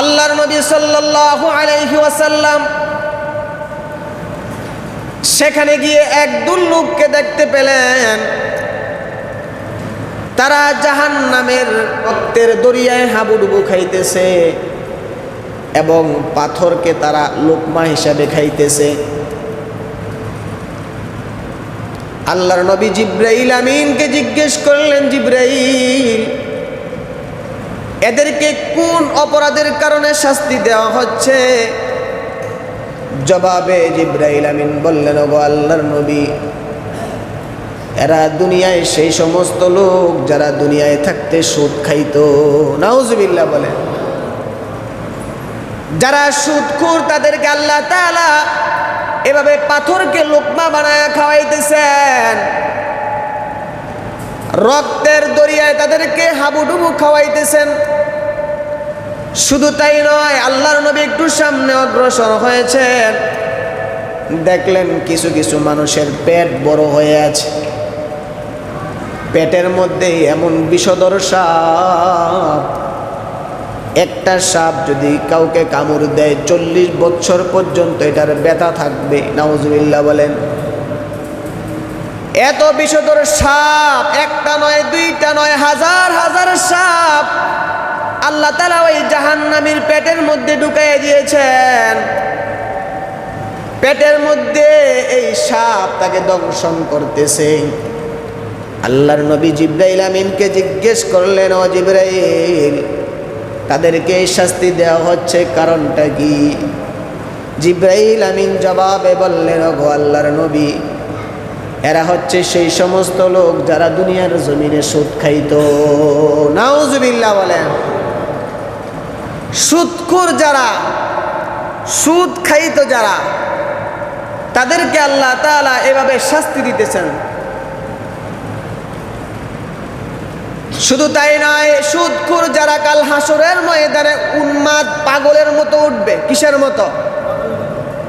আল্লাহর নবী সাল্লাল্লাহু আলাইহি ওয়াসাল্লাম সেখানে গিয়ে এক দুর্লোককে দেখতে পেলেন। তারা জাহান নামের রক্তের দরিয়ায় হাবুডুবু খাইতেছে এবং পাথরকে তারা লোকমা হিসাবে খাইতেছে। আল্লাহর নবী জিব্রাইল আমিনকে জিজ্ঞেস করলেন, জিব্রাইল এদেরকে কোন অপরাধের কারণে শাস্তি দেওয়া হচ্ছে? জবাবে জিব্রাইল আমিন বললেন, ওগো আল্লাহর নবী, এরা দুনিয়ায় সেই সমস্ত লোক যারা দুনিয়ায় থাকতে সুদ খাইতো। নাউজুবিল্লাহ বলে। যারা সুদখোর, তাদেরকে আল্লাহ তাআলা এভাবে পাথরকে লোকমা বানায় খাওয়াইতেছেন। রক্তের দরিয়ায় তাদেরকে হাবুডুবু খাওয়াইতেছেন। শুধু তাই নয়, আল্লাহর নবী একটু সামনে অগ্রসর হয়েছেন। দেখলেন কিছু কিছু মানুষের পেট বড় হয়ে আছে। পেটের মধ্যে এমন বিষধর সাপ। একটা সাপ যদি কাউকে কামড় দেয়, চল্লিশ বছর পর্যন্ত এটার ব্যথা থাকবে। নাউজুবিল্লাহ বলেন এত বিষধর সাপ, একটা নয়, দুইটা নয়, হাজার হাজার সাপ। আল্লাহ তালা ওই জাহান্নামীর পেটের মধ্যে ঢুকাই দিয়েছেন। পেটের মধ্যে এই সাপ তাকে দংশন করতেছে। আল্লাহর নবী জিব্রাইল আমিনকে জিজ্ঞেস করলেন, ও জিব্রাইল, তাদেরকে এই শাস্তি দেওয়া হচ্ছে কারণটা কি? জিব্রাইল আমিন জবাবে বললেন ও গো আল্লাহর নবী এরা হচ্ছে সেই সমস্ত লোক যারা দুনিয়ার জমিনে সুদ খাইত। নাউজুবিল্লাহ বলেন, সুদখোর যারা, সুদ খাইত যারা, তাদেরকে আল্লাহ তাআলা এভাবে শাস্তি দিতেছেন। শুধু তাই নয়, সুদখোর যারা কাল হাসরের ময়দানে উন্মাদ পাগলের মতো উঠবে, কিসের মতো?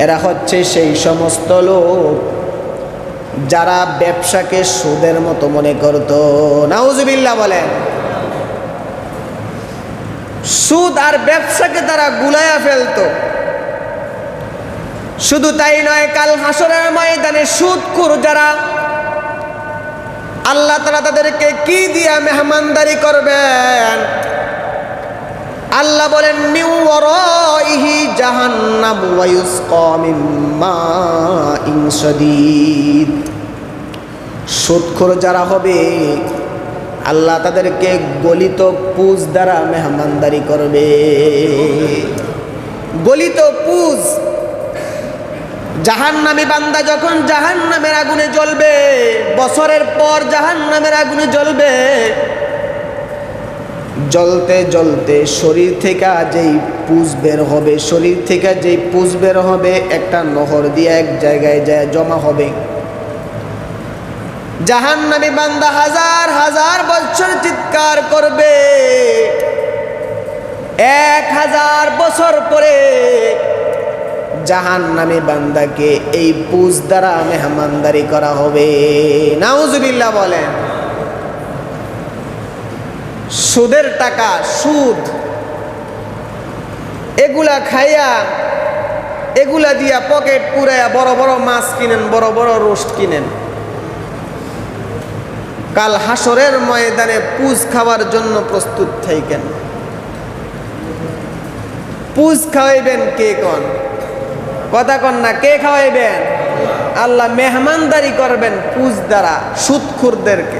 এরা হচ্ছে সেই সমস্ত লোক যারা ব্যবসাকে সুদের মতো মনে করত। নাউজুবিল্লাহ বলেন। সুদ আর ব্যবসাকে তারা গুলায়া ফেলতো। শুধু তাই নয়, কাল হাসরের ময়দানে সুদখোর যারা, আল্লাহ তারা তাদেরকে কি দিয়া মেহমানদারি করবেন? আল্লাহ বলেন মিউ মাইন যারা হবে, আল্লাহ তাদেরকে গলিত পুজ দ্বারা মেহমানদারি করবে। গলিত পুজ, জাহান্নামী বান্দা যখন জাহান্নামের আগুনে জ্বলবে, বছরের পর জাহান নামের আগুনে জ্বলবে জ্বলতে জ্বলতে শরীর থেকে যেই পুজ বের হবে, শরীর থেকে যেই পুজ বের হবে, একটা নহর দিয়ে এক জায়গায় যায়, জমা হবে। জাহান্নামী বান্দা হাজার হাজার বছর চিৎকার করবে। এক হাজার বছর পরে জাহান নামে বান্দাকে এই পুজ দ্বারা মেহমানদারি করা হবে। নাউজুবিল্লাহ বলেন। সুদের টাকা, সুদ। এগুলা খাইয়া, এগুলা দিয়া পকেট পুরাইয়া বড় বড় মাছ কিনেন, বড় বড় রোস্ট কিনেন। কাল হাসরের ময়দানে পুজ খাওয়ার জন্য প্রস্তুত থাকেন পুজ খাওয়াইবেন কে কন? কথা কন না, কে খাওয়াইবেন? আল্লাহ মেহমানদারি করবেন পুজ দ্বারা, সুদখুরদেরকে।